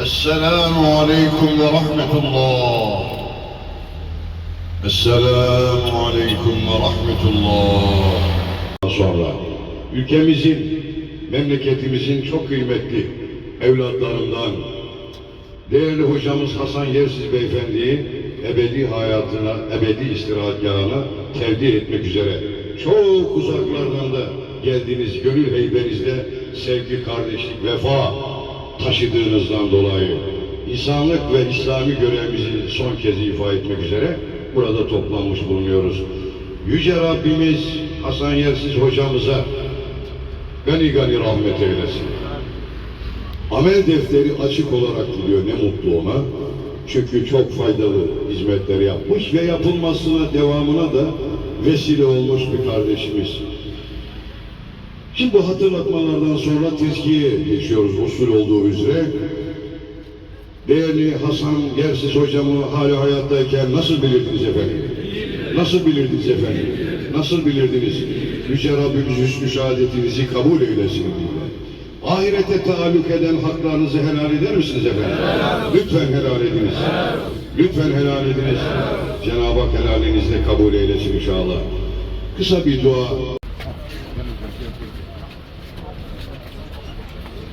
السلام عليكم ورحمة الله Esselamu Aleyküm ve Rahmetullah. Sonra ülkemizin, memleketimizin çok kıymetli evlatlarından değerli hocamız Hasan Yersiz Beyefendi'yi ebedi hayatına, ebedi istirahatgahına tevdi etmek üzere çok uzaklardan da geldiğiniz gönül heybenizde sevgi, kardeşlik, vefa taşıdığınızdan dolayı insanlık ve İslami görevimizi son kez ifa etmek üzere burada toplanmış bulunuyoruz. Yüce Rabbimiz Hasan Yersiz hocamıza gani gani rahmet eylesin. Amel defteri açık olarak gidiyor ne mutlu ona. Çünkü çok faydalı hizmetler yapmış ve yapılmasına devamına da vesile olmuş bir kardeşimiz. Şimdi hatırlatmalardan sonra tezkiye geçiyoruz usul olduğu üzere. Değerli Hasan Gersiz hocamı hali hayattayken nasıl bilirdiniz efendim? Nasıl bilirdiniz efendim? Nasıl bilirdiniz? Yüce Rabbimiz hüsnü şehadetinizi kabul eylesin. Ahirete taalluk eden haklarınızı helal eder misiniz efendim? Lütfen helal ediniz. Lütfen helal ediniz. Cenab-ı Hak helalinizle kabul eylesin inşallah. Kısa bir dua.